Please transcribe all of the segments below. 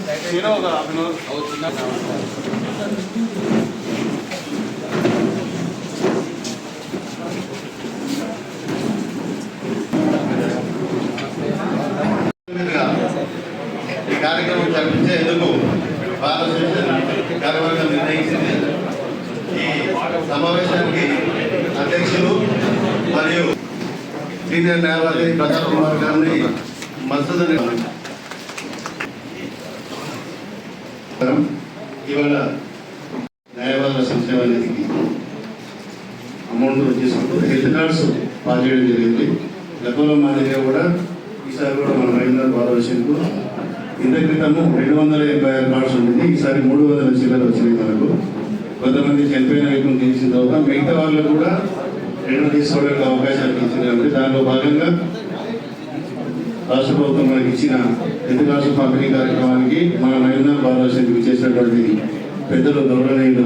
కొద్దిగా వీటి కొంచెం జరుగుతుంది తినవు కదా ఈ కార్యక్రమం జరిపించేందుకు భారతదేశ కార్యవర్గం నిర్ణయించింది ఈ సమావేశానికి అధ్యక్షులు మరియు సీనియర్ న్యాయవాది ప్రతాప్ కుమార్ గారిని మద్దతు ఇవాళ న్యాయవాదుల సంక్షేమ నిధికి అమౌంట్ తీసుకుంటూ హెల్త్ కార్డ్స్ పాస్ చేయడం జరిగింది. గతంలో మాదిరిగా కూడా ఈసారి కూడా మన మహేంద్ర భారతదేశంకు ఇంత క్రితము రెండు వందల ఎనభై ఆరు కార్డ్స్ ఉండేది. ఈసారి మూడు వందల చిల్లర వచ్చినాయి మనకు. కొంతమంది చనిపోయిన వ్యక్తులు తీసిన తర్వాత మిగతా వాళ్ళకు కూడా రెండు తీసుకోవడానికి అవకాశాలు ఇచ్చినాయి దానిలో భాగంగా రాష్ట్ర ప్రభుత్వం మనకి ఇచ్చిన హెల్త్ రాష్ట్ర పంపిణీ కార్యక్రమానికి మన మహేంద్ర భారతదేశానికి చేసినటువంటి పెద్దలు గౌరవనీయులు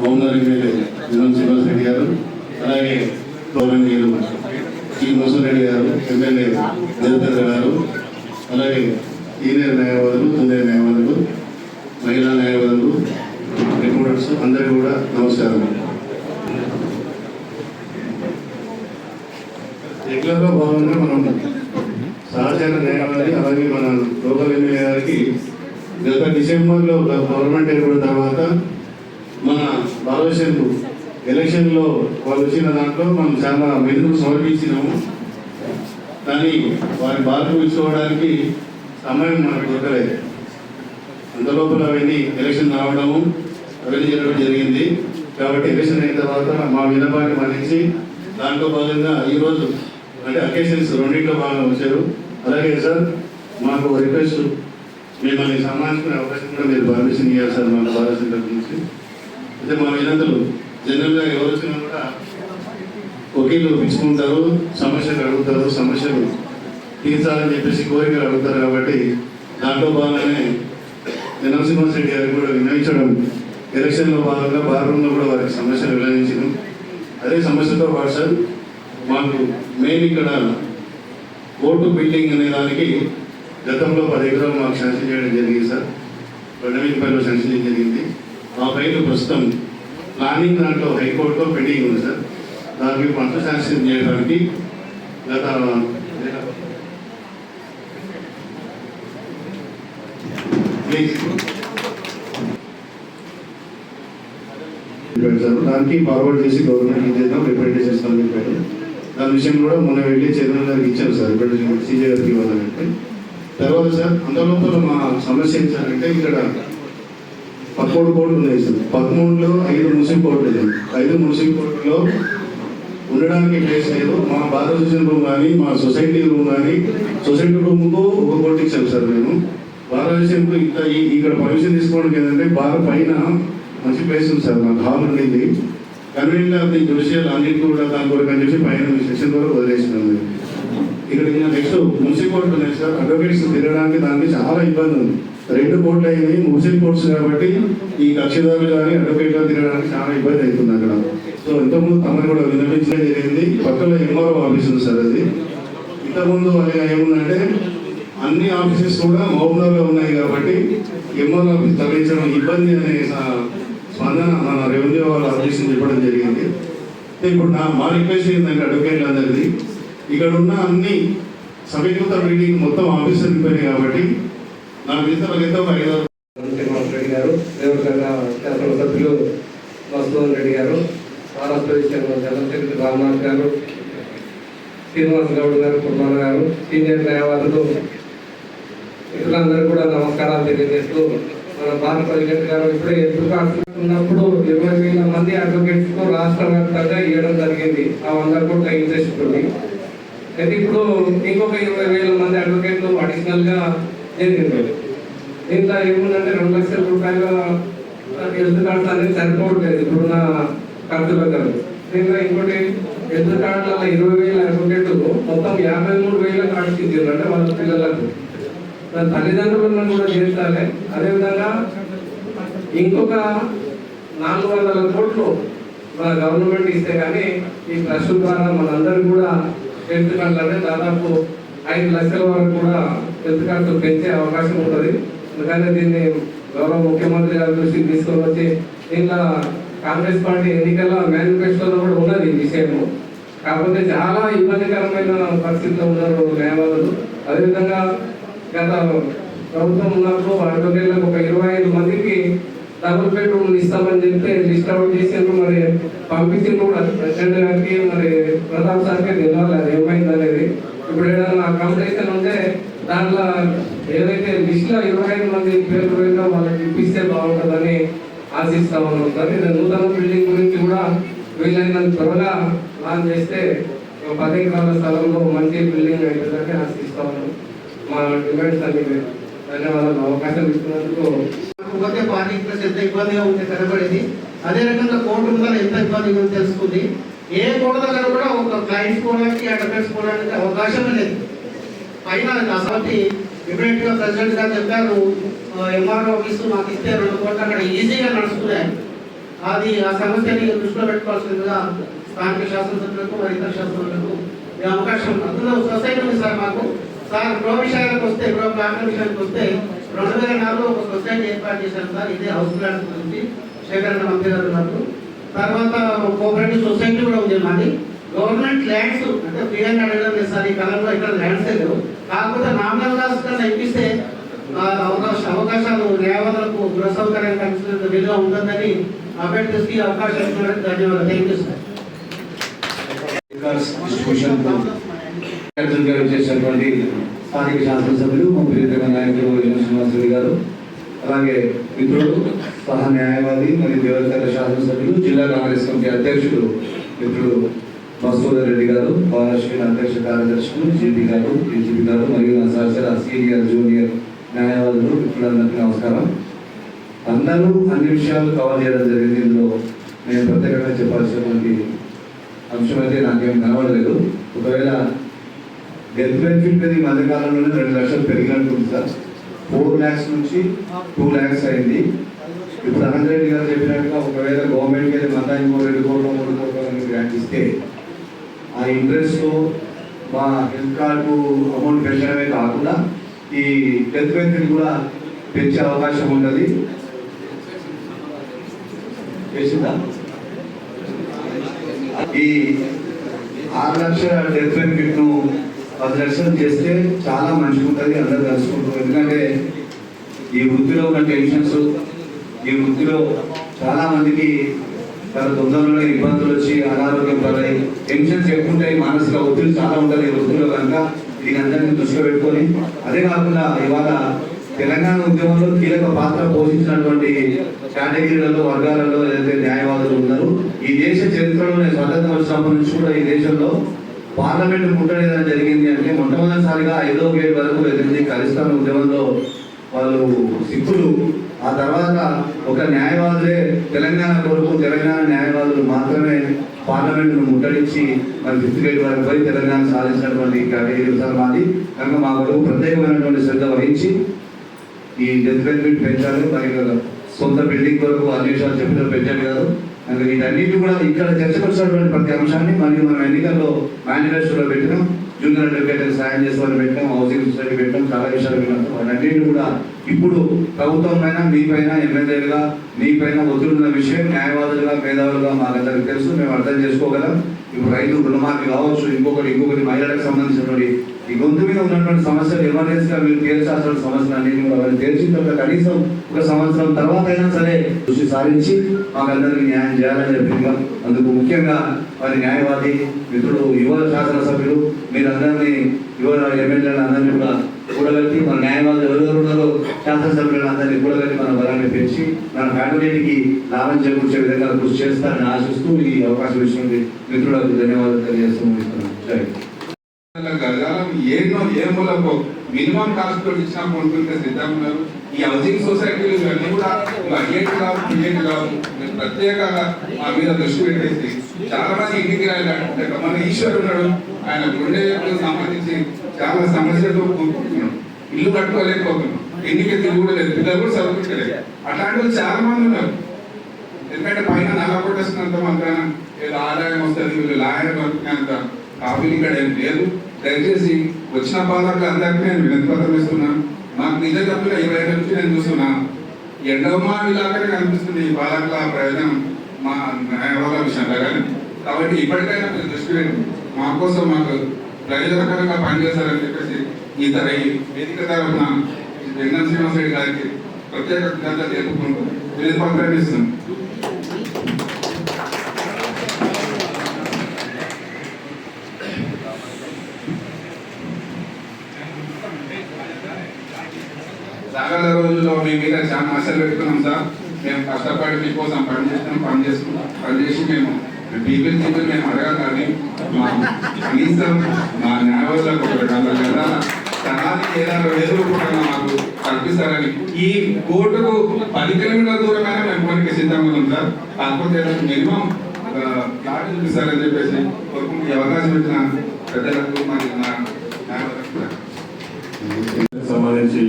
మౌనార్ ఎమ్మెల్యే వినోద్ శ్రీనివాస్ రెడ్డి గారు అలాగే గౌరవనీయులు టి మోసరెడ్డి గారు ఎమ్మెల్యే దేవచంద్ర గారు అలాగే సీనియర్ న్యాయవాదులు తొందర న్యాయవాదులు మహిళా న్యాయవాదులు రిపోర్టర్స్ అందరికీ కూడా నమస్కారం రెగ్యులర్గా భాగంగా మనం సహచార కానీ మన లోకల్ ఎమ్మెల్యే గారికి గత డిసెంబర్లో గవర్నమెంట్ ఏర్పడిన తర్వాత మన భారతదేశంకు ఎలక్షన్లో వాళ్ళు వచ్చిన దాంట్లో మనం చాలా మెరుగులు సమర్పించినాము. కానీ వారి బాధ ఇచ్చుకోవడానికి సమయం మనకు దొరకలేదు. అంతలోపల అవన్నీ ఎలక్షన్ రావడము అవన్నీ జరగడం జరిగింది. కాబట్టి ఎలక్షన్ అయిన తర్వాత మా విన్నపాన్ని మన్నించి దాంట్లో భాగంగా ఈరోజు అంటే అకేషన్స్ రెండింటిలో భాగంగా వచ్చారు. అలాగే సార్ మాకు రిక్వెస్ట్ మిమ్మల్ని సన్మానించుకునే అవకాశం కూడా మీరు పర్మిషన్ ఇవ్వాలి సార్ మన భారత గురించి అయితే మా వినంతులు జనరల్గా ఎవరు వచ్చినా కూడా వకీలు పిలుచుకుంటారు సమస్యలు అడుగుతారు సమస్యలు తీర్చాలని చెప్పేసి కోరికలు అడుగుతారు కాబట్టి దాంట్లో భాగంగానే నరసింహ రెడ్డి గారికి కూడా వినయించడం ఎలక్షన్లో భాగంగా బార్రూంలో కూడా వారికి సమస్యలు వివరించడం అదే సమస్యతో పాటు సార్ మాకు మెయిన్ ఇక్కడ కోర్టు బిల్డింగ్ అనే దానికి గతంలో పది ఎకరాలు మాకు శాంక్షన్ చేయడం జరిగింది సార్. పైలో శాంక్షన్ చేయడం జరిగింది. ఆ పైన ప్రస్తుతం ప్లానింగ్ దాంట్లో హైకోర్టులో పెండింగ్ ఉంది సార్. దానికి పంట శాంక్షన్ చేయడానికి గత ప్లీజ్ దానికి ఫార్వర్డ్ చేసి గవర్నమెంట్ చేద్దాం రిప్రజెంట్ చేస్తామని చెప్పారు. దాని విషయం కూడా మొన్న వెళ్ళి చైర్మన్ గారికి ఇచ్చారు సార్ రిప్రజెంట్ సీజే గారికి ఇవ్వాలంటే తర్వాత సార్ అంతలోపల మా సమస్య ఏంటి సార్ అంటే ఇక్కడ పదమూడు కోట్లు ఉన్నాయి సార్. పదమూడులో ఐదు ముస్లిం కోట్లు లేదు ఐదు ముస్లిం కోర్టులో ఉండడానికి ప్లేస్ లేదు. మా భారతదేశం రూమ్ కానీ మా సొసైటీ రూమ్ కానీ సొసైటీ రూమ్కు ఒక కోటి ఇచ్చాం సార్ మేము. భారతదేశంకు ఇంత ఇక్కడ పర్మిషన్ తీసుకోవడానికి ఏంటంటే బాగా పైన మంచి ప్లేస్ ఉంది సార్ నాకు హాల్ ఉండింది. కన్వీనియంట్ ఆఫ్ ది అన్నింటి కూడా దాని కొరకు అని చెప్పి పైన సెక్షన్ వరకు వదిలేసినాం మేము. ఇక్కడ నెక్స్ట్ మున్సిపల్ కోర్టు ఉన్నాయి సార్. అడ్వకేట్స్ తిరగడానికి దానికి చాలా ఇబ్బంది ఉంది. రెండు కోట్లు అయినాయి మున్సిపల్ కోర్ట్స్ కాబట్టి ఈ కక్షిదారులు కానీ అడ్వకేట్లు తిరగడానికి చాలా ఇబ్బంది అవుతుంది అక్కడ. సో ఇంతకుముందు తమని కూడా వినిపించడం జరిగింది పక్కన ఎంఆర్ఓ ఆఫీస్ ఉంది సార్ అది. ఇంతకుముందు అది ఏముందంటే అన్ని ఆఫీసెస్ కూడా మహబూబ్నగర్లో ఉన్నాయి కాబట్టి ఎంఆర్ఓ ఆఫీస్ తరలించడం ఇబ్బంది అనే స్పందన మన రెవెన్యూ వాళ్ళ ఆఫీస్ చెప్పడం జరిగింది. ఇప్పుడు నా మా రిక్వెస్ట్ ఏంటంటే అడ్వకేట్లు అందరిది ఇక్కడ ఉన్న అన్ని సమీకృత మీటింగ్ మొత్తం ఆఫీసర్ అయిపోయినాయి కాబట్టి నా మిగతా మిగతా ఒక ఐదు శ్రీనివాస్ రెడ్డి గారు దేవరగంగ శాసన సభ్యులు మధుసూదన్ రెడ్డి గారు ఆంధ్రప్రదేశ్ జనరల్ రామ్నాథ్ గారు శ్రీనివాస్ గౌడ్ గారు కుర్మాన్ గారు సీనియర్ న్యాయవాదులు ఇతరులందరూ కూడా నమస్కారాలు తెలియజేస్తూ మన భారత ప్రెసిడెంట్ గారు ఇప్పుడే ఎందుకు ఉన్నప్పుడు ఇరవై వేల మంది అడ్వకేట్స్కు రాష్ట్ర వ్యాప్తంగా ఇవ్వడం జరిగింది. ఆ వంద కోట్ల ఇంట్రెస్ట్ ఉంది అయితే ఇప్పుడు ఇంకొక ఇరవై వేల మంది అడ్వకేట్లు అడిషనల్గా జరిగింది. దీంట్లో ఏముందంటే రెండు లక్షల రూపాయల హెల్త్ కార్డ్స్ అనేది సరిపోవట్లేదు ఇప్పుడున్న ఖర్చులకు దీంట్లో ఇంకోటి హెల్త్ కార్డులలో ఇరవై వేల అడ్వకేట్లు మొత్తం యాభై మూడు వేల కార్డ్స్ ఇచ్చారు. అంటే వాళ్ళ పిల్లలకు. మన తల్లిదండ్రులను కూడా చేర్చాలి అదేవిధంగా ఇంకొక నాలుగు వందల కోట్లు మన గవర్నమెంట్ ఇస్తే కానీ ఈ ట్రస్ట్ ద్వారా మనందరూ కూడా హెల్త్ కార్డులు దాదాపు ఐదు లక్షల వరకు కూడా హెల్త్ కార్డు పెంచే అవకాశం ఉంటుంది. అందుకనే దీన్ని గౌరవ ముఖ్యమంత్రి గారి దృష్టికి తీసుకొని వచ్చి దీనిలో కాంగ్రెస్ పార్టీ ఎన్నికల మేనిఫెస్టోలో కూడా ఉన్నది ఈ విషయము. కాకపోతే చాలా ఇబ్బందికరమైన పరిస్థితిలో ఉన్నారు న్యాయవాదులు. అదేవిధంగా గత ప్రభుత్వం ఉన్నప్పుడు అడ్వకేట్లకు ఒక ఇరవై ఐదు మందికి డబుల్ బెడ్రూమ్ ఇస్తామని చెప్తే లిస్ట్ అవుట్ చేసిండ్రు మరి పంపించిండ్రు కూడా. ప్రెసిడెంట్ గారికి మరి ప్రతాప్ సార్కి తెలియాలి అది ఏమైంది అనేది ఇప్పుడు ఏదైనా కాంపిటీషన్ ఉంటే దాంట్లో ఏదైతే లిస్ట్లో ఇరవై ఐదు మంది పేర్లు పోయిందో వాళ్ళకి ఇప్పిస్తే బాగుంటుందని ఆశిస్తా ఉన్నాం. సార్ ఇది నూతన బిల్డింగ్ గురించి కూడా వీలైనంత త్వరగా ప్లాన్ చేస్తే ఒక పది ఎకరాల స్థలంలో మంచి బిల్డింగ్ అవుతుందని ఆశిస్తా ఉన్నాం. మా డిమాండ్స్ అన్ని ధన్యవాదాలు. అవకాశం ఇస్తున్నందుకు పోతే పార్టీ ప్లస్ ఎంత ఇబ్బందిగా ఉంటే కనబడింది. అదే రకంగా కోర్టు ఉందని ఎంత ఇబ్బందిగా తెలుసుకుంది. ఏ కోర్టు దగ్గర కూడా ఒక క్లయింట్స్ పోవడానికి అడ్వకేట్స్ పోవడానికి అవకాశం లేదు. పైన కాబట్టి ఇమీడియట్గా ప్రెసిడెంట్ గారు చెప్పారు ఎంఆర్ఓ ఆఫీస్ మాకు ఇస్తే రెండు కోట్లు అక్కడ ఈజీగా నడుస్తున్నాయి అది ఆ సమస్యని దృష్టిలో పెట్టుకోవాల్సిందిగా స్థానిక శాసనసభ్యులకు మరియు ఇతర శాసనసభ్యులకు అవకాశం అందులో సొసైటీ ఉంది సార్ మాకు. సార్ గృహ విషయాలకు వస్తే గృహ ప్లాట్ల విషయానికి వస్తే రెండు వేల నాలుగులో ఒక సొసైటీ ఏర్పాటు చేశారు సార్ ఇదే హౌస్ ప్లాట్స్ గురించి శేఖరణ మంత్రి గారు ఉన్నప్పుడు తర్వాత కోఆపరేటివ్ సొసైటీ కూడా ఉంది మాది. గవర్నమెంట్ ల్యాండ్స్ అంటే ఫ్రీ అడగడం లేదు సార్ ఈ కాలంలో ఇక్కడ ల్యాండ్స్ లేవు. కాకపోతే నామినల్గా కన్నా ఇప్పిస్తే అవకాశ అవకాశాలు న్యాయవాదులకు గృహ సౌకర్యం కల్పించినంత విలువ ఉంటుందని అభ్యర్థిస్తూ ఈ అవకాశం ఇచ్చినందుకు ధన్యవాదాలు. థ్యాంక్ యూ సార్ గారు చేసినటువంటి స్థానిక శాసనసభ్యులు మా ప్రియతమ నాయకులు శ్రీనివాసరెడ్డి గారు అలాగే మిత్రుడు సహా న్యాయవాది మరియు దేవతల శాసనసభ్యులు జిల్లా కాంగ్రెస్ కమిటీ అధ్యక్షుడు మిత్రుడు మసూదర్ రెడ్డి గారు మహారాష్ట్ర అధ్యక్ష కార్యదర్శులు జీపీ గారు డీజీపీ గారు మరియు నా సహచర సీనియర్ జూనియర్ న్యాయవాదులు మిత్రులందరికీ నమస్కారం. అందరూ అన్ని విషయాలు కవర్ చేయడం జరిగింది. ఇందులో నేను ప్రత్యేకంగా చెప్పాల్సినటువంటి అంశం అయితే నాకేం కనబడలేదు. ఒకవేళ డెత్ బెనిఫిట్ మీద ఈ మధ్యకాలంలోనే రెండు లక్షలు పెరిగినట్టుంది సార్. ఫోర్ ల్యాక్స్ నుంచి టూ ల్యాక్స్ అయింది. ఇప్పుడు అనంత రెడ్డి గారు చెప్పినట్టుగా ఒకవేళ గవర్నమెంట్కి వెళ్ళి మళ్ళీ ఇంకో రెండు కోట్ల మూడు కోట్ల అని గ్రాంట్ ఇస్తే ఆ ఇంట్రెస్ట్లో మా హెల్త్ కార్డు అమౌంట్ పెంచడమే కాకుండా ఈ డెత్ బెనిఫిట్ కూడా పెంచే అవకాశం ఉంటుంది. చేసిందా? ఈ ఆరు లక్షల డెత్ బెనిఫిట్ను పది లక్షలు చేస్తే చాలా మంచిగా ఉంటుంది అందరు కలుసుకుంటారు. ఎందుకంటే ఈ వృత్తిలో ఉన్న టెన్షన్స్ ఈ వృత్తిలో చాలా మందికి చాలా తొందరలోనే ఇబ్బందులు వచ్చి అనారోగ్యం పడాయి టెన్షన్స్ ఎక్కువ ఉంటాయి మానసిక ఒత్తిడి చాలా ఉంటుంది ఈ వృత్తిలో కనుక దీని అందరినీ దృష్టిలో పెట్టుకొని. అదే కాకుండా ఇవాళ తెలంగాణ ఉద్యమంలో కీలక పాత్ర పోషించినటువంటి కేటగిరీలలో వర్గాలలో ఏదైతే న్యాయవాదులు ఉన్నారు ఈ దేశ చరిత్రలోనే స్వతంత్ర వచ్చినప్పటి నుంచి కూడా ఈ దేశంలో పార్లమెంట్ ముట్టడం జరిగింది అంటే మొట్టమొదటిసారిగా ఐదో గేట్ వరకు ఎదిరింది ఖలిస్తాన్ ఉద్యమంలో వాళ్ళు సిక్కులు. ఆ తర్వాత ఒక న్యాయవాదులే తెలంగాణ కొరకు తెలంగాణ న్యాయవాదులు మాత్రమే పార్లమెంట్ను ముట్టడించి మరి ఫిఫ్త్ గేట్ వరకు పోయి తెలంగాణ సాధించినటువంటి సార్ మాది. కనుక మా కొరకు ప్రత్యేకమైనటువంటి శ్రద్ధ వహించి ఈ డెత్ బెనిఫిట్ పెంచాలి. మరి సొంత బిల్డింగ్ కొరకు అన్ని విషయాలు చెప్పిన పెంచాలి కాదు కనుక వీటన్నిటి కూడా ఇక్కడ చర్చపరిచినటువంటి ప్రతి అంశాన్ని మరియు మనం ఎన్నికల్లో మేనిఫెస్టోలో పెట్టినాం. జూనియర్ అడ్వకేట్ సాయం చేసుకొని పెట్టాం హౌసింగ్ సొసైటీ పెట్టాం చాలా విషయాలు పెట్టాం వాటన్నిటి కూడా ఇప్పుడు ప్రభుత్వం పైన మీ పైన ఎమ్మెల్యేలుగా మీ పైన ఒత్తిడున్న విషయం న్యాయవాదులుగా మేధావులుగా మాకందరికి తెలుసు. మేము అర్థం చేసుకోగలం. ఇప్పుడు రైతు రుణమాఫీ కావచ్చు. ఇంకొకటి ఇంకొకటి మహిళలకు సంబంధించినటువంటి ఈ గొంతు మీద ఉన్నటువంటి సమస్యలు ఎమర్జెన్సీగా మీరు తీర్చాల్సిన సమస్యలు అనేది కూడా వాళ్ళు తీర్చిన తర్వాత కనీసం ఒక సంవత్సరం తర్వాత అయినా సరే కృషి సాధించి మాకందరికీ న్యాయం చేయాలని చెప్పిందిగా అందుకు ముఖ్యంగా వారి న్యాయవాది మిత్రుడు యువ శాసనసభ్యులు మీరందరినీ యువ ఎమ్మెల్యేలు అందరినీ కూడా కూడగట్టి మన న్యాయవాదులు ఎవరెవరు ఉన్నారో శాసనసభ్యులను అందరినీ కూడగట్టి మన బలాన్ని పెంచి మన ఫ్యామిలీకి లాభం చేకూర్చే విధంగా కృషి చేస్తారని ఆశిస్తూ ఈ అవకాశం ఇచ్చినటువంటి మిత్రులకు ధన్యవాదాలు తెలియజేస్తూ ముగిస్తున్నాను. జై గజాలం ఏదో ఏ మూలకో మినిమం కాస్ట్ తోటి ఇచ్చిన కొనుక్కుంటే సిద్ధంగా ఉన్నారు. ఈ హౌసింగ్ సొసైటీలు ఇవన్నీ కూడా అయ్యేటి కావు ఇయ్యేటి కావు. నేను ప్రత్యేకంగా మా మీద దృష్టి పెట్టేసి చాలా మంది ఇంటికి రాయాలంటే మన ఈశ్వర్ ఉన్నాడు. ఆయన గుండె సంబంధించి చాలా సమస్యలతో కూడుకుంటున్నాడు ఇల్లు కట్టుకోలేకపోతున్నాం ఇంటికి తిరిగి లేదు పిల్లలు కూడా చదువుకుంటలేదు అట్లాంటి వాళ్ళు చాలా మంది ఉన్నారు. ఎందుకంటే పైన నల్ల కొట్టేసినంత మాత్రాన ఏదో ఆదాయం వస్తుంది వీళ్ళు లాయర్ దొరికినంత కాపీలు ఇక్కడ ఏం లేదు. దయచేసి వచ్చిన పాలకులు అందరికీ నేను వినతిపత్రం ఇస్తున్నాను నాకు నిజ తప్పులు ఇరవై నుంచి నేను చూస్తున్నాను ఎండమా ఇలాగనే కనిపిస్తుంది ఈ పాలకుల ప్రయోజనం మా న్యాయవాద విషయంలో కానీ. కాబట్టి ఇప్పటికైనా మీరు దృష్టి పెట్టి మా కోసం మాకు ప్రయోజనకరంగా పనిచేశారని చెప్పేసి ఈ తర ఈ వేదిక తరఫున వెంగన్ శ్రీనివాస రెడ్డి గారికి ప్రత్యేక కృతజ్ఞతలు తెలుపుకుంటూ వినతి పత్రాన్ని ఇస్తున్నాను రాగల రోజుల్లో మీ మీద చాలా ఆశలు పెట్టుకున్నాం సార్. మేము కష్టపడి మీకోసం పని చేస్తున్నాం పని చేసుకున్నాం పని చేసి మేము పీపుల్ పీపుల్ మేము అడగాలని మా కనీసం మా న్యాయవాదులకు ఒక రెండు వందల గదాల స్థలానికి ఏదైనా వేలు కూడా మాకు కల్పిస్తారని. ఈ కోర్టుకు పది కిలోమీటర్ల దూరమైనా మేము కొనికి సిద్ధంగా ఉన్నాం సార్. కాకపోతే మినిమం ప్లాట్ చూపిస్తారని చెప్పేసి కోరుకుంటూ అవకాశం ఇచ్చిన సంబంధించి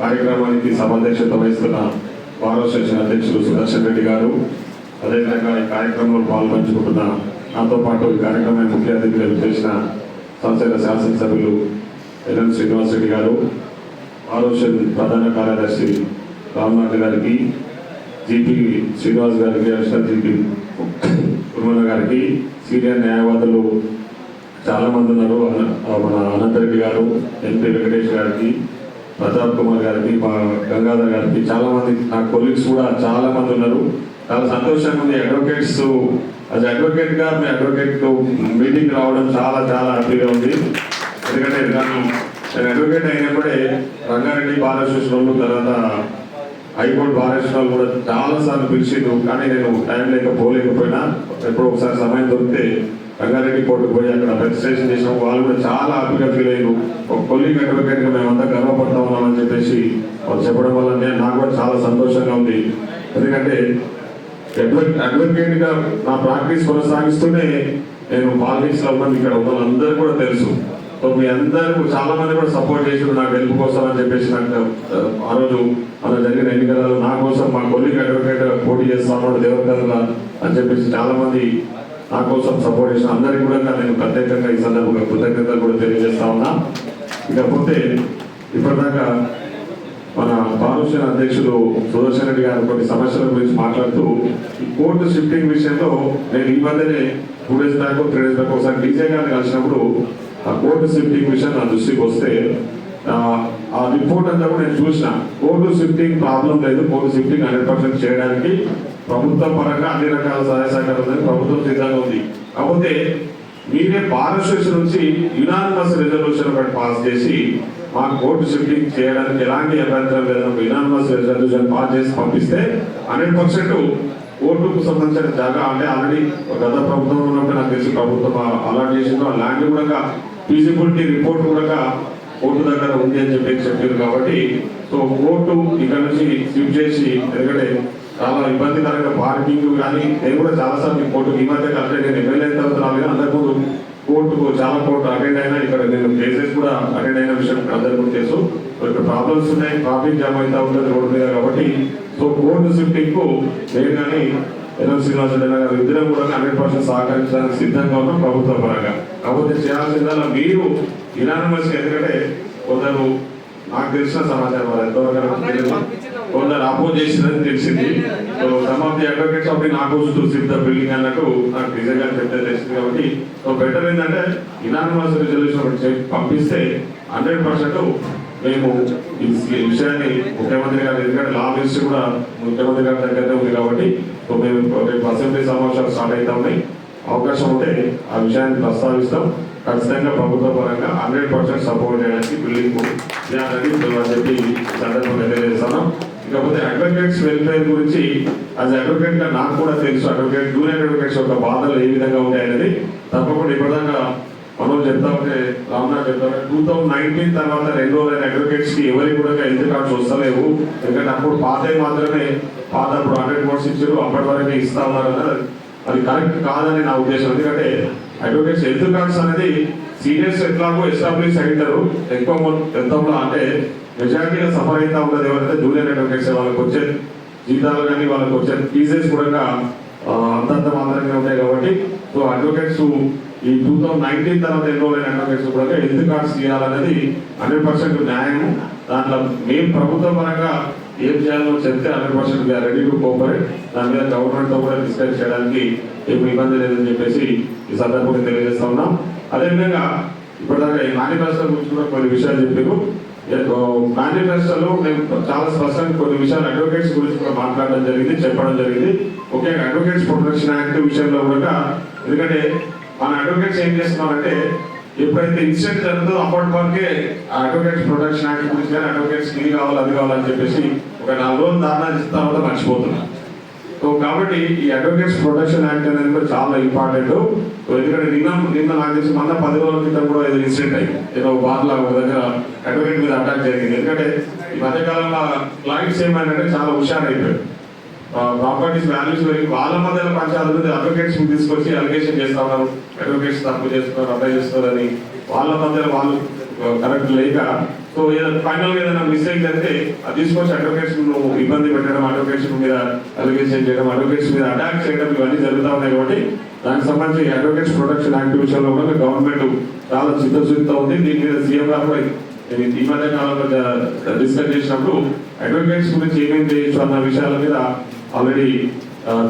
కార్యక్రమానికి సమాధ్యక్షత వహిస్తున్న వారో స్టేషన్ అధ్యక్షులు సుదర్శన్ రెడ్డి గారు అదేవిధంగా ఈ కార్యక్రమంలో పాల్పంచుకుంటున్న నాతో పాటు ఈ కార్యక్రమాన్ని ముఖ్య అతిథిగా చేసిన సంస్థల శాసనసభ్యులు ఎల్ఎన్ శ్రీనివాస్ రెడ్డి గారు ఆరోషన్ ప్రధాన కార్యదర్శి రామ్నాథ్ గారికి జీపీ శ్రీనివాస్ గారికి అడిషనల్ జీపీ కుర్మల గారికి సీనియర్ న్యాయవాదులు చాలామంది ఉన్నారు. అన- మన అనంత రెడ్డి గారు ఎన్పి వెంకటేష్ గారికి ప్రతాప్ కుమార్ గారికి మా గంగాధర్ గారికి చాలామంది నా కొలీగ్స్ కూడా చాలా మంది ఉన్నారు. చాలా సంతోషంగా ఉంది. అడ్వకేట్స్ అది అడ్వకేట్గా మీ అడ్వకేట్ మీటింగ్ రావడం చాలా చాలా హ్యాపీగా ఉంది. ఎందుకంటే నేను అడ్వకేట్ అయినప్పుడే రంగారెడ్డి బాలకృష్ణ తర్వాత హైకోర్టు బాలకృష్ణ కూడా చాలా సార్లు పిలిచిండు కానీ నేను టైం లేక పోలేకపోయినా ఎప్పుడో ఒకసారి సమయం దొరికితే రంగారెడ్డి కోర్టుకు పోయి అక్కడ రిజిస్ట్రేషన్ చేసిన. వాళ్ళు కూడా చాలా హ్యాపీగా ఫీల్ అయ్యారు ఒక కొలీగ్ అడ్వకేట్ మేమంతా గర్వపడతా ఉన్నామని చెప్పేసి వాళ్ళు చెప్పడం వల్ల నేను నాకు కూడా చాలా సంతోషంగా ఉంది. ఎందుకంటే అడ్వకేట్ అడ్వకేట్గా నా ప్రాక్టీస్ కొనసాగిస్తూనే నేను పాలిటిక్స్లో ఇక్కడ ఉన్న వాళ్ళందరూ కూడా తెలుసు. మీ అందరూ చాలా మంది కూడా సపోర్ట్ చేశారు నాకు గెలుపు కోసం అని చెప్పేసి నాకు ఆ, ఆ రోజు మన జరిగిన ఎన్నికలలో నా కోసం మా కొలీగ్ అడ్వకేట్ పోటీ చేస్తాను దేవతల అని చెప్పేసి చాలా మంది నా కోసం సపోర్ట్ చేసిన అందరికీ కూడా నేను ప్రత్యేకంగా ఈ సందర్భంగా కృతజ్ఞతలు కూడా తెలియజేస్తా ఉన్నా. ఇకపోతే ఇప్పటిదాకా మన పాలన అధ్యక్షుడు సుదర్శన్ రెడ్డి గారు కొన్ని సమస్యల గురించి మాట్లాడుతూ కోర్టు షిఫ్టింగ్ విషయంలో నేను ఈ మధ్యనే two days back three days back ఒకసారి డీజే గారిని కలిసినప్పుడు ఆ కోర్టు షిఫ్టింగ్ విషయం నా దృష్టికి వస్తే ఆ, రిపోర్ట్ అంతా కూడా నేను చూసిన. కోర్టు షిఫ్టింగ్ ప్రాబ్లం లేదు. కోర్టు షిఫ్టింగ్ హండ్రెడ్ పర్సెంట్ చేయడానికి ప్రభుత్వ పరంగా అన్ని రకాల సహాయ సహకారం ఉంది ప్రభుత్వం సిద్ధంగా ఉంది. కాకపోతే మీరే బార్ అసోసియేషన్ నుంచి యునానిమస్ రిజర్వేషన్ ఒకటి పాస్ చేసి మా కోర్టు షిఫ్టింగ్ చేయడానికి ఎలాంటి అభ్యంతరం లేదని యునానిమస్ రిజర్వేషన్ పాస్ చేసి పంపిస్తే హండ్రెడ్ పర్సెంట్ ఓటుకు సంబంధించిన జాగా అంటే ఆల్రెడీ గత ప్రభుత్వం ఉన్నప్పుడు నాకు తెలిసి ప్రభుత్వం అలాట్ చేసిందో ఆ ల్యాండ్ కూడా ఫీజిబిలిటీ రిపోర్ట్ కూడా ఓటు దగ్గర ఉంది అని చెప్పి చెప్పారు కాబట్టి సో ఓటు ఇక్కడ నుంచి స్విఫ్ట్ చేసి ఎందుకంటే చాలా ఇబ్బందికరంగా పార్కింగ్ కానీ నేను కూడా చాలా సార్లు ఈ మధ్య అంటే నేను ఎమ్మెల్యే తర్వాత రాలేదు అంతకుముందు కోర్టుకు చాలా కోర్టు అటెండ్ అయినా ఇక్కడ నేను కేసెస్ కూడా అటెండ్ అయిన విషయం అందరికీ కూడా తెలుసు ఇక్కడ ప్రాబ్లమ్స్ ఉన్నాయి ట్రాఫిక్ జామ్ అవుతా ఉంటుంది రోడ్డు మీద కాబట్టి సో కోర్టు షిఫ్టింగ్కు నేను కానీ ఎన్ఎం శ్రీనివాస రెడ్డి గారు ఇద్దరం కూడా హండ్రెడ్ పర్సెంట్ సహకరించడానికి సిద్ధంగా ఉన్నాం ప్రభుత్వ పరంగా. కాకపోతే చేయాల్సిందల్లా మీరు ఇనానమస్ ఎందుకంటే కొందరు నాకు తెలిసిన సమాచారం ఎంతవరకు. కొందరు అపోజ్ చేసిందని తెలిసింది. So some of the advocates of the to sit the building అన్నట్టు నాకు నిజంగా చెప్తే తెలిసింది కాబట్టి సో బెటర్ ఏంటంటే ఇనానమస్ రిజల్యూషన్ పంపిస్తే హండ్రెడ్ పర్సెంట్ మేము ఈ విషయాన్ని ముఖ్యమంత్రి గారు ఎందుకంటే లా మినిస్టర్ కూడా ముఖ్యమంత్రి గారి దగ్గరనే ఉంది కాబట్టి మేము రేపు అసెంబ్లీ సమావేశాలు స్టార్ట్ అవుతా ఉన్నాయి. అవకాశం ఉంటే ఆ విషయాన్ని ప్రస్తావిస్తాం. ఖచ్చితంగా ప్రభుత్వ పరంగా హండ్రెడ్ పర్సెంట్ సపోర్ట్ చేయడానికి బిల్డింగ్ చేయాలని అని చెప్పి సందర్భంగా తెలియజేస్తాను ఇకపోతే అడ్వకేట్స్ వెల్ఫేర్ గురించి అస్ అడ్వకేట్గా నాకు కూడా తెలుసు. అడ్వకేట్ జూనియర్ అడ్వకేట్స్ యొక్క బాధలు ఏ విధంగా ఉంటాయనేది తప్పకుండా ఇప్పటిదాకా మనం చెప్తా ఉంటే రామ్నాథ్ చెప్తా టూ థౌసండ్ నైన్టీన్ తర్వాత రెండు వేల అడ్వకేట్స్కి ఎవరికి కూడా హెల్త్ కార్డ్స్ వస్తలేవు. ఎందుకంటే అప్పుడు పాత మాత్రమే పాత అప్పుడు హండ్రెడ్ కోర్స్ ఇచ్చారు అప్పటి వరకే ఇస్తా ఉన్నారు అది కరెక్ట్ కాదని నా ఉద్దేశం. ఎందుకంటే అడ్వకేట్స్ హెల్త్ కార్డ్స్ అనేది సీనియర్స్ ఎట్లాగో ఎస్టాబ్లిష్ అయింటారు ఎక్కువ మొత్తంలో అంటే మెజారిటీగా సఫర్ అవుతా ఉన్నది ఎవరైతే జూనియర్ అడ్వకేట్స్ వాళ్ళకి వచ్చే జీతాలు కానీ వాళ్ళకి వచ్చే ఫీజెస్ కూడా అంతంత మాత్రమే ఉంటాయి కాబట్టి. సో అడ్వకేట్స్ ఈ టూ థౌసండ్ నైన్టీన్ తర్వాత ఎన్రోల్ అయిన అడ్వకేట్స్ కూడా. హెల్త్ కార్డ్స్ ఇవ్వాలనేది హండ్రెడ్ పర్సెంట్ న్యాయము. దాంట్లో మేము ప్రభుత్వ పరంగా ఏం చేయాలో చెప్తే hundred percent ready to cooperate దాని మీద గవర్నమెంట్తో కూడా డిస్కస్ చేయడానికి ఏం ఇబ్బంది లేదని చెప్పేసి ఈ సందర్భంగా తెలియజేస్తా ఉన్నాం. అదేవిధంగా ఇప్పటిదాకా ఈ మేనిఫెస్టో గురించి కూడా కొన్ని విషయాలు చెప్పారు. మేనిఫెస్టోలో మేము చాలా స్పష్టంగా కొన్ని విషయాలు అడ్వకేట్స్ గురించి కూడా మాట్లాడడం జరిగింది చెప్పడం జరిగింది. ముఖ్యంగా అడ్వకేట్స్ ప్రొటెక్షన్ యాక్ట్ విషయంలో కూడా ఎందుకంటే మన అడ్వకేట్స్ ఏం చేస్తున్నారంటే ఎప్పుడైతే ఇన్సిడెంట్ జరుగుతుందో అప్పటి వరకే అడ్వకేట్స్ ప్రొటెక్షన్ యాక్ట్ గురించి కానీ అడ్వకేట్స్ ఇది కావాలి అది కావాలని చెప్పేసి ఒక నాలుగు రోజులు ధారణ ఇస్తా ఉంటే మర్చిపోతున్నారు. సో కాబట్టి ఈ అడ్వకేట్స్ ప్రొటెక్షన్ యాక్ట్ అనేది కూడా చాలా ఇంపార్టెంట్ ఎందుకంటే నిన్న నిన్న నాకు తెలిసి మొన్న పది రోజుల క్రితం కూడా ఏదో ఇన్సిడెంట్ అయింది. ఏదో బార్లా ఒక దగ్గర అడ్వకేట్ మీద అటాక్ జరిగింది. ఎందుకంటే ఈ మధ్యకాలంలో క్లయింట్స్ ఏమైనా చాలా హుషారైపోయారు. ప్రాపర్టీస్ వాల్యూస్ పెరిగి వాళ్ళ మధ్యలో పంచాయతీ అడ్వకేట్స్ తీసుకొచ్చి అలిగేషన్ చేస్తా ఉన్నారు అడ్వకేట్స్ తప్పు చేస్తున్నారు అప్లై చేస్తున్నారని వాళ్ళ మధ్యలో వాళ్ళు కరెక్ట్ లేక సో ఫైనల్గా ఏదైనా మిస్టేక్ జరిగితే అది తీసుకొచ్చి అడ్వకేట్స్ ఇబ్బంది పెట్టడం అడ్వకేట్స్ మీద అలిగేషన్ చేయడం అడ్వకేట్స్ మీద అటాక్ చేయడం ఇవన్నీ జరుగుతూ ఉన్నాయి కాబట్టి దానికి సంబంధించి అడ్వకేట్స్ ప్రొటెక్షన్ యాక్ట్ విషయంలో కూడా గవర్నమెంట్ చాలా చిత్తశుద్ధితో ఉంది. దీని మీద సీఎం గారు ఈ మధ్య కాలంలో డిస్కస్ చేసినప్పుడు అడ్వకేట్స్ గురించి ఏమేమి చేయొచ్చు అన్న విషయాల మీద ఆల్రెడీ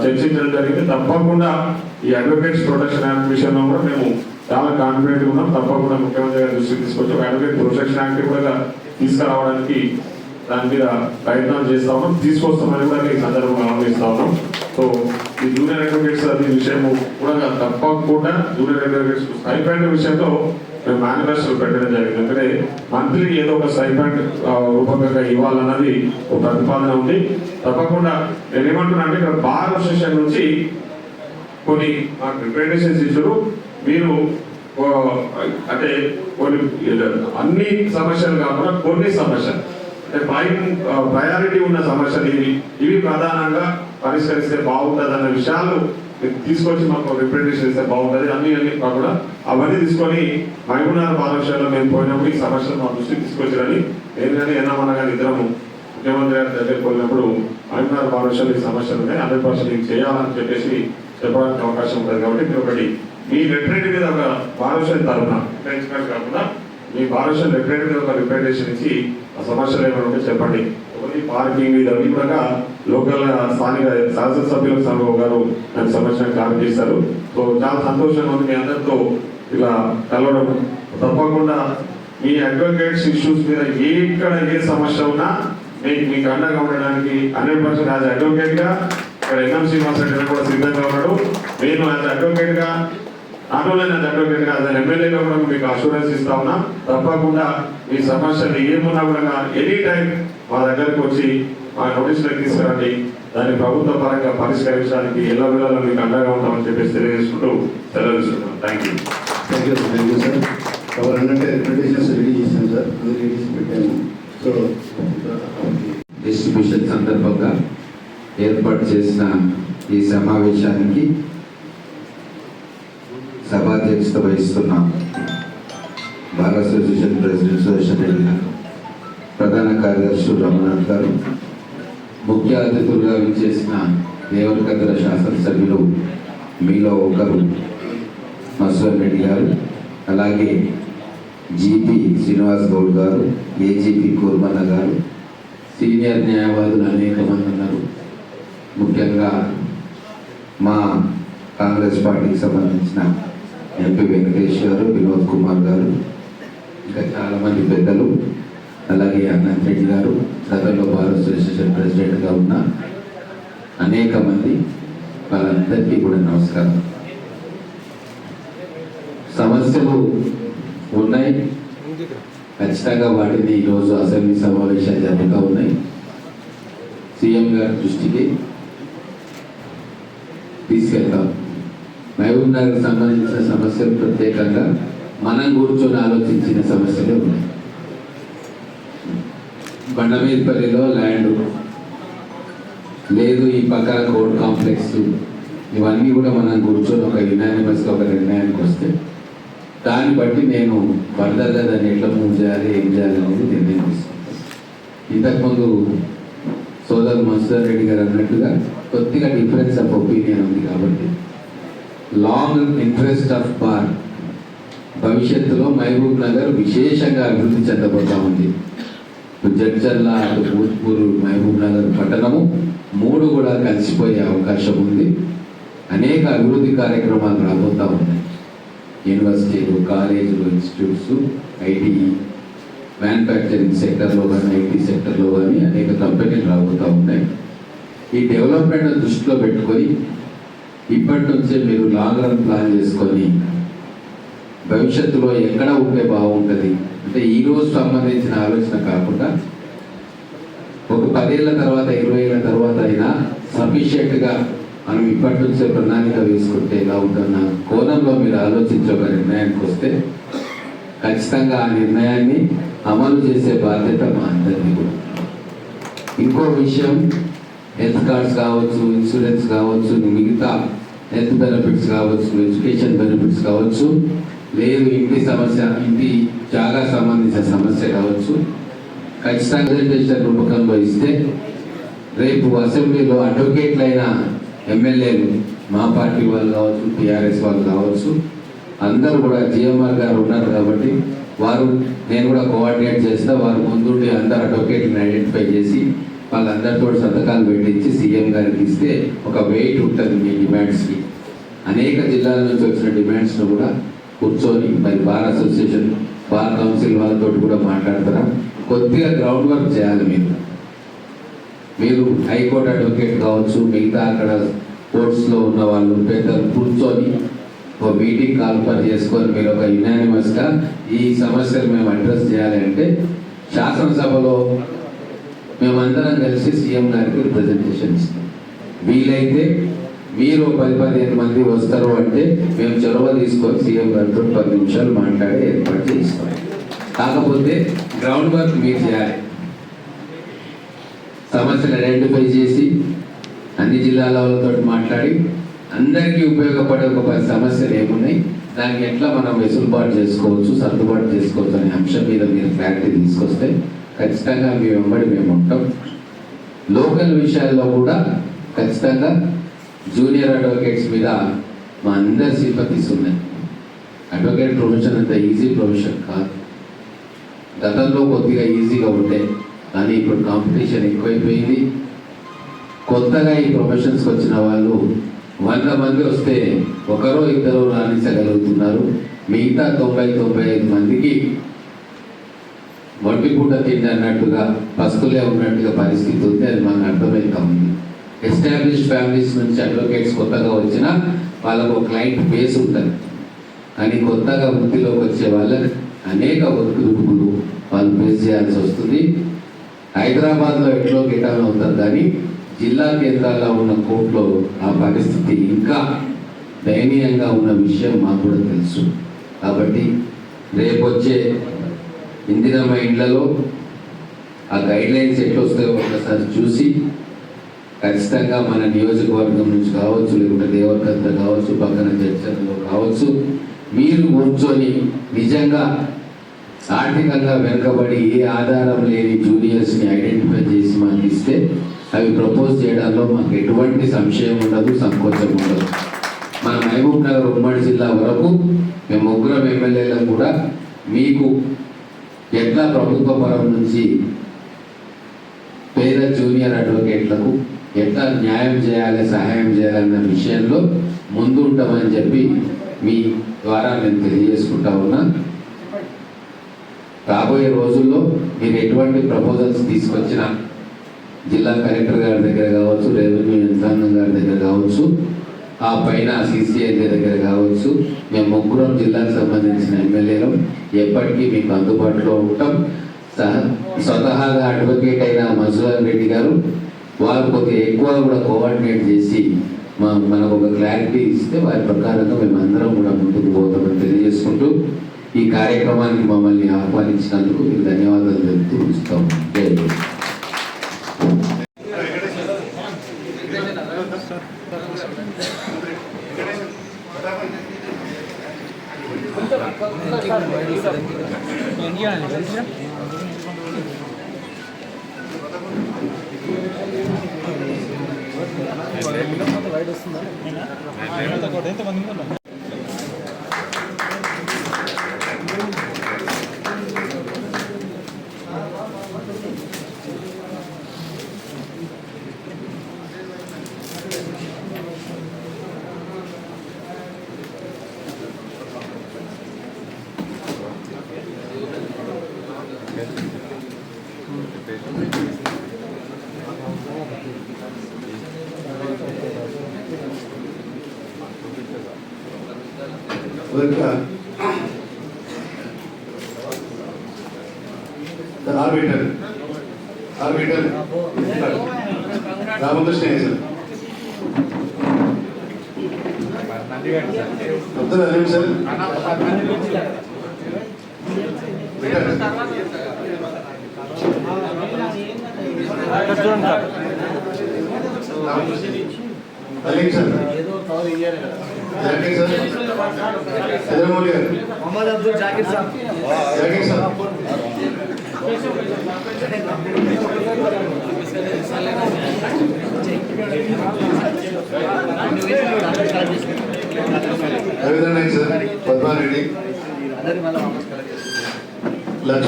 చర్చించడం జరిగింది. తప్పకుండా ఈ అడ్వకేట్స్ ప్రొటెక్షన్ యాక్ట్ విషయంలో కూడా మేము చాలా కాన్ఫిడెంట్ ఉన్నాం. తప్పకుండా ముఖ్యమంత్రి గారి దృష్టికి తీసుకొచ్చి ఒక అడ్వకేట్ ప్రొటెక్షన్ యాక్ట్ కూడా తీసుకురావడానికి దాని మీద ప్రయత్నాలు చేస్తా ఉన్నాం. తీసుకొస్తామని కూడా ఈ సందర్భంగా ఆలోచిస్తా ఉన్నాం. సో ఈ జూనియర్ అడ్వకేట్స్ అనే విషయము కూడా తప్పకుండా జూనియర్ అడ్వకేట్స్ స్టైఫండ్ విషయంలో మేము మేనిఫెస్టో పెట్టడం జరిగింది. ఎందుకంటే మంత్లీ ఏదో ఒక స్టైఫండ్ రూపకంగా ఇవ్వాలన్నది ఒక ప్రతిపాదన ఉంది. తప్పకుండా నేను ఏమంటున్నా అంటే ఇక్కడ బార్ అసోసియేషన్ నుంచి కొన్ని మాకు రిప్రజెంటేషన్స్ ఇచ్చారు. మీరు అంటే కొన్ని అన్ని సమస్యలు కాకుండా కొన్ని సమస్యలు. అంటే ప్రైమ్ ప్రయారిటీ ఉన్న సమస్యలు ఇవి. ఇవి ప్రధానంగా పరిష్కరిస్తే బాగుంటుంది అన్న విషయాలు తీసుకొచ్చి మాకు రిప్రజెంటేషన్ ఇస్తే బాగుంటుంది. అన్ని అన్ని కాకుండా అవన్నీ తీసుకొని మహబూబ్నగర్ పాఠశాలలో మేము పోయినప్పుడు ఈ సమస్యలు మా దృష్టికి తీసుకొచ్చారని ఏంటంటే కానీ ఏమన్నా ఇద్దరము ముఖ్యమంత్రి గారి దగ్గరికి పోయినప్పుడు మహబూబ్నగర్ పాఠశాల ఈ సమస్యలు ఉన్నాయి. హండ్రెడ్ పర్సెంట్ ఇది చేయాలని చెప్పేసి చెప్పడానికి అవకాశం ఉంటుంది కాబట్టి మీరు ఒకటి మీ లెటరేట్ మీద ఒక పాఠశాల తరఫున కాకుండా మీ పాఠశాల లెటరేట్ మీద ఒక రిప్రజెంటేషన్ ఇచ్చి ఆ సమస్యలు ఏమైనా ఉంటే చెప్పండి. ఒకటి పార్కింగ్ ఇది అవి కూడా లోకల్ స్థానిక శాసనసభ్యుల సంఘం గారు దానికి సమస్యను కాల్ చేస్తారు సో చాలా సంతోషంగా ఉంది మీ అందరితో ఇలా కలవడం. తప్పకుండా మీ అడ్వకేట్స్ ఇష్యూస్ మీద ఎక్కడ ఏ సమస్య ఉన్నా మీకు మీకు అండగా ఉండడానికి హండ్రెడ్ పర్సెంట్ యాజ్ అడ్వకేట్గా ఇక్కడ ఎన్ఎం శ్రీనివాస్ రెడ్డి కూడా సిద్ధంగా ఉన్నాడు. నేను యాజ్ అడ్వకేట్గా నాట్ యాజ్ అడ్వకేట్గా యాజ్ ఎమ్మెల్యేగా కూడా మీకు అష్యూరెన్స్ ఇస్తా ఉన్నా. తప్పకుండా మీ సమస్యలు ఏమున్నా కూడా ఎనీ టైం మా దగ్గరకు వచ్చి మా నోటీసులకు తీసుకురండి దాన్ని ప్రభుత్వ పరంగా పరిష్కరించడానికి ఎలా విధాలు మీకు అండగా ఉంటామని చెప్పేసి తెలియజేసుకుంటూ సెలవు ఇస్తున్నాను thank you thank you thank you sir ఎవరన్నంటే representations ready చేశాను సార్ అది రెడీ చేసి పెట్టాను సో డిస్ట్రిబ్యూషన్ సందర్భంగా ఏర్పాటు చేసిన ఈ సమావేశానికి సభాధ్యక్షత వహిస్తున్న భారత అసోసియేషన్ ప్రెసిడెంట్ రెడ్డి గారు ప్రధాన కార్యదర్శి రమణాథ్ గారు ముఖ్య అతిథులుగా విచ్చేసిన దేవరకద్ర శాసనసభ్యులు మీలో ఒకరు మసూర్ రెడ్డి గారు అలాగే జీపీ శ్రీనివాస్ గౌడ్ గారు ఏజీపీ కుర్మన్న గారు సీనియర్ న్యాయవాదులు అనేక మంది ఉన్నారు. ముఖ్యంగా మా కాంగ్రెస్ పార్టీకి సంబంధించిన ఎంపీ వెంకటేష్ గారు వినోద్ కుమార్ గారు ఇంకా చాలామంది పెద్దలు అలాగే అనంత్ రెడ్డి గారు గతంలో భారత అసోసియేషన్ ప్రెసిడెంట్గా ఉన్న అనేక మంది వాళ్ళందరికీ కూడా నమస్కారం. సమస్యలు ఉన్నాయి. ఖచ్చితంగా వాటిని ఈరోజు అసెంబ్లీ సమావేశాలు జరుగుతూ ఉన్నాయి. సీఎం గారి దృష్టికి తీసుకెళ్తాం. మహబూబ్ నగర్ సంబంధించిన సమస్యలు ప్రత్యేకంగా మనం కూర్చొని ఆలోచించిన సమస్యలే ఉన్నాయి. బండమీదపల్లిలో ల్యాండ్. లేదు ఈ పక్కన కోర్ట్ కాంప్లెక్స్. ఇవన్నీ కూడా మనం కూర్చొని ఒక యునానిమస్గా ఒక నిర్ణయానికి వస్తే దాన్ని బట్టి నేను ఫర్దర్గా దాన్ని ఎట్లా మూవ్ చేయాలి ఏం చేయాలి అనేది నిర్ణయం తీసుకుంటాను. ఇంతకుముందు సోదరు మనసూర్ రెడ్డి గారు అన్నట్టుగా కొద్దిగా డిఫరెన్స్ ఆఫ్ ఒపీనియన్ ఉంది కాబట్టి లాంగ్ ఇంట్రెస్ట్ ఆఫ్ బార్ భవిష్యత్తులో మహబూబ్ నగర్ విశేషంగా అభివృద్ధి చెందబోతా ఉంది. జడ్చర్ల అటు భూత్పూర్ మహబూబ్ నగర్ పట్టణము మూడు కూడా కలిసిపోయే అవకాశం ఉంది. అనేక అభివృద్ధి కార్యక్రమాలు రాబోతూ ఉన్నాయి. యూనివర్సిటీలు కాలేజీలు ఇన్స్టిట్యూట్స్ ఐటీ మ్యానుఫ్యాక్చరింగ్ సెక్టర్లో కానీ ఐటీ సెక్టర్లో కానీ అనేక కంపెనీలు రాబోతూ ఉన్నాయి. ఈ డెవలప్మెంట్ దృష్టిలో పెట్టుకొని ఇప్పటి నుంచే మీరు లాంగ్ రన్ ప్లాన్ చేసుకొని భవిష్యత్తులో ఎక్కడ ఉంటే బాగుంటుంది? అంటే ఈ రోజు సంబంధించిన ఆలోచన కాకుండా ఒక పదేళ్ళ తర్వాత ఇరవై ఏళ్ళ తర్వాత అయినా సఫిషియెంట్గా మనం ఇప్పటి నుంచే ప్రణాళిక వేసుకుంటే ఎలా ఉంటున్న కోణంలో మీరు ఆలోచించి ఒక నిర్ణయానికి వస్తే ఖచ్చితంగా ఆ నిర్ణయాన్ని అమలు చేసే బాధ్యత మా అందరినీ కూడా. ఇంకో విషయం హెల్త్ కార్డ్స్ కావచ్చు ఇన్సూరెన్స్ కావచ్చు మిగతా హెల్త్ బెనిఫిట్స్ కావచ్చు ఎడ్యుకేషన్ బెనిఫిట్స్ కావచ్చు లేదు ఇంటి సమస్య ఇంటి చాలా సంబంధించిన సమస్య కావచ్చు. ఖచ్చితంగా ప్రెజెంటేషన్ రూపకంలో ఇస్తే రేపు అసెంబ్లీలో అడ్వకేట్లైన ఎమ్మెల్యేలు మా పార్టీ వాళ్ళు కావచ్చు టీఆర్ఎస్ వాళ్ళు కావచ్చు అందరూ కూడా జిఎంఆర్ గారు ఉన్నారు కాబట్టి వారు నేను కూడా కోఆర్డినేట్ చేస్తా వారు ముందుండి అందరు అడ్వకేట్ని ఐడెంటిఫై చేసి వాళ్ళందరితో సంతకాలు పెట్టించి సీఎం గారికి ఇస్తే ఒక వెయిట్ ఉంటుంది మీ డిమాండ్స్కి. అనేక జిల్లాల నుంచి వచ్చిన డిమాండ్స్ను కూడా కూర్చొని మరి బార్ అసోసియేషన్ బార్ కౌన్సిల్ వాళ్ళతో కూడా మాట్లాడతారా? కొద్దిగా గ్రౌండ్ వర్క్ చేయాలి మీరు. మీరు హైకోర్టు అడ్వకేట్ కావచ్చు మిగతా అక్కడ కోర్ట్స్లో ఉన్న వాళ్ళు పెద్దలు కూర్చొని ఒక మీటింగ్ కాల్ పని చేసుకొని మీరు ఒక యునానిమస్గా ఈ సమస్యలు మేము అడ్రస్ చేయాలి అంటే శాసనసభలో మేమందరం కలిసి సీఎం గారికి రిప్రజెంటేషన్ ఇస్తాం. వీలైతే మీరు పది పదిహేను మంది వస్తారు అంటే మేము చొరవ తీసుకొని సీఎం గారితో పది నిమిషాలు మాట్లాడి ఏర్పాటు చేస్తాం. కాకపోతే గ్రౌండ్ వర్క్ మీరు చేయాలి. సమస్యలు ఐడెంటిఫై చేసి అన్ని జిల్లాల వాళ్ళతో మాట్లాడి అందరికీ ఉపయోగపడే ఒక పది సమస్యలు ఏమున్నాయి? దానికి ఎట్లా మనం వెసులుబాటు చేసుకోవచ్చు సర్దుబాటు చేసుకోవచ్చు అనే అంశం మీద మీరు క్లారిటీ తీసుకొస్తే ఖచ్చితంగా మీ వెంబడి మేము ఉంటాం. లోకల్ విషయాల్లో కూడా ఖచ్చితంగా జూనియర్ అడ్వకేట్స్ మీద మా అందరి సింపతీస్ ఉన్నాయి. అడ్వకేట్ ప్రొఫెషన్ అంత ఈజీ ప్రొఫెషన్ కాదు. గతంలో కొద్దిగా ఈజీగా ఉండే కానీ ఇప్పుడు కాంపిటీషన్ ఎక్కువైపోయింది. కొత్తగా ఈ ప్రొఫెషన్స్కి వచ్చిన వాళ్ళు వంద మంది వస్తే ఒకరో ఇద్దరు రాణించగలుగుతున్నారు. మిగతా తొంభై తొంభై ఐదు మందికి వడ్డీ పూట తిండి అన్నట్టుగా పసుపులే ఉన్నట్టుగా పరిస్థితి ఉంది అది మనకు అర్థమవుతా ఉంది. ఎస్టాబ్లిష్ ఫ్యామిలీస్ నుంచి అడ్వకేట్స్ కొత్తగా వచ్చినా వాళ్ళకు ఒక క్లయింట్ బేస్ ఉంటుంది. కానీ కొత్తగా వృత్తిలోకి వచ్చే వాళ్ళకి అనేక ఒత్తిడుపులు వాళ్ళు ఫేస్ చేయాల్సి వస్తుంది. హైదరాబాద్లో ఎట్లో గిటాన్ అవుతారు కానీ జిల్లా కేంద్రాల్లో ఉన్న కోర్టులో ఆ పరిస్థితి ఇంకా దయనీయంగా ఉన్న విషయం మాకు కూడా తెలుసు. కాబట్టి రేపొచ్చే ఇందిరమ్మ ఇండ్లలో ఆ గైడ్ లైన్స్ ఎట్లొస్తాయో ఒకసారి చూసి ఖచ్చితంగా మన నియోజకవర్గం నుంచి కావచ్చు లేకుంటే దేవరకంత కావచ్చు పక్కన చర్చలో కావచ్చు మీరు కూర్చొని నిజంగా ఆర్థికంగా వెనుకబడి ఏ ఆధారం లేని జూనియర్స్ని ఐడెంటిఫై చేసి మాకు ఇస్తే అవి ప్రపోజ్ చేయడంలో మాకు ఎటువంటి సంశయం ఉండదు సంకోచం ఉండదు. మన మహబూబ్ నగర్ ఉమ్మడి జిల్లా వరకు మేము ముగ్గురం ఎమ్మెల్యేలను కూడా మీకు ఎట్లా ప్రభుత్వ పరం నుంచి పేద జూనియర్ అడ్వకేట్లకు ఎట్లా న్యాయం చేయాలి సహాయం చేయాలన్న విషయంలో ముందు ఉంటామని చెప్పి మీ ద్వారా నేను తెలియజేసుకుంటా ఉన్నా. రాబోయే రోజుల్లో మీరు ఎటువంటి ప్రపోజల్స్ తీసుకొచ్చినా జిల్లా కలెక్టర్ గారి దగ్గర కావచ్చు రెవెన్యూ యంత్రాంగం గారి దగ్గర కావచ్చు ఆ పైన సిసిఐ దగ్గర కావచ్చు మేము ముగ్గురం జిల్లాకు సంబంధించిన ఎమ్మెల్యేలు ఎప్పటికీ మీకు అందుబాటులో ఉంటాం. సహ- స్వతహాగా అడ్వకేట్ అయిన మధుసూదన్ రెడ్డి గారు వారు కొద్దిగా ఎక్కువ కూడా కోఆర్డినేట్ చేసి మా మనకు ఒక క్లారిటీ ఇస్తే వారి ప్రకారంగా మేము అందరం కూడా ముందుకు పోతామని తెలియజేసుకుంటూ ఈ కార్యక్రమానికి మమ్మల్ని ఆహ్వానించినందుకు మీకు ధన్యవాదాలు తెలుపుతూ ఉంచుతాం జై Look, uh, the arbiter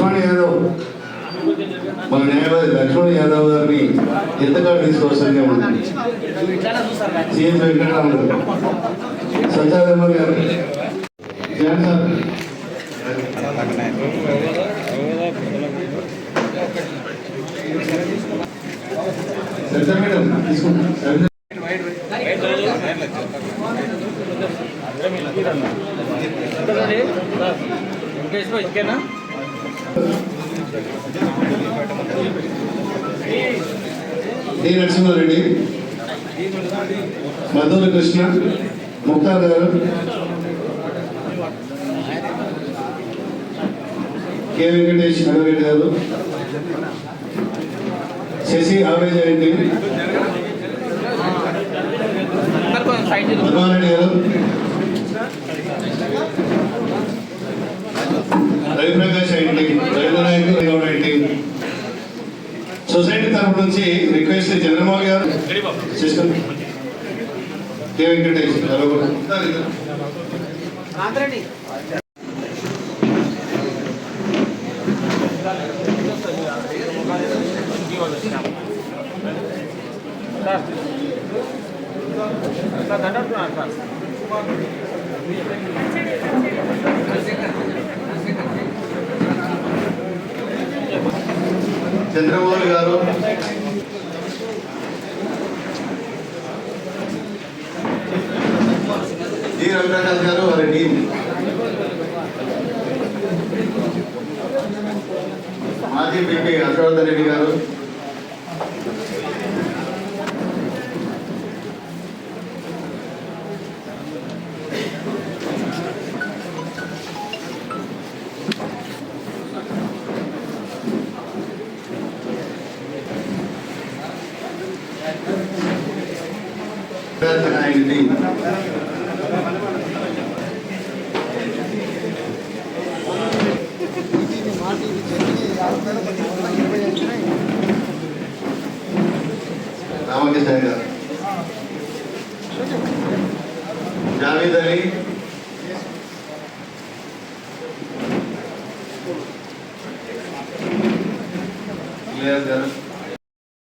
Lakshman Yadav. మన న్యాయవాది లక్ష్మణ్ యాదవ్ గారిని ఎంతకాలం తీసుకోవాల్సిందిగా ఉంది. సీఎం వెంకటరామన్ గారు. సత్యాదమ్మ గారు జగన్ సార్ సరిత మేడం తీసుకుంటాం సరిత డి నరసింహారెడ్డి మధుర కృష్ణ ముక్తార్ గారు కె వెంకటేష్ అడ్వకేట్ గారు. శశి ఆవేజ్ రెడ్డి పద్మారెడ్డి గారు. రవిప్రకాష్ రెడ్డి రవీంద్రనాయక్ గౌడ్ రెడ్డి సొసైటీ తరఫు నుంచి రిక్వెస్ట్ చంద్రబాబు గారు. సిస్టమ్ కె వెంకటేష్ గారు చంద్రమౌళి గారు జి రవిప్రకాష్ గారు వారి టీం. మాజీ పిపి హర్షవర్ధన్ రెడ్డి గారు.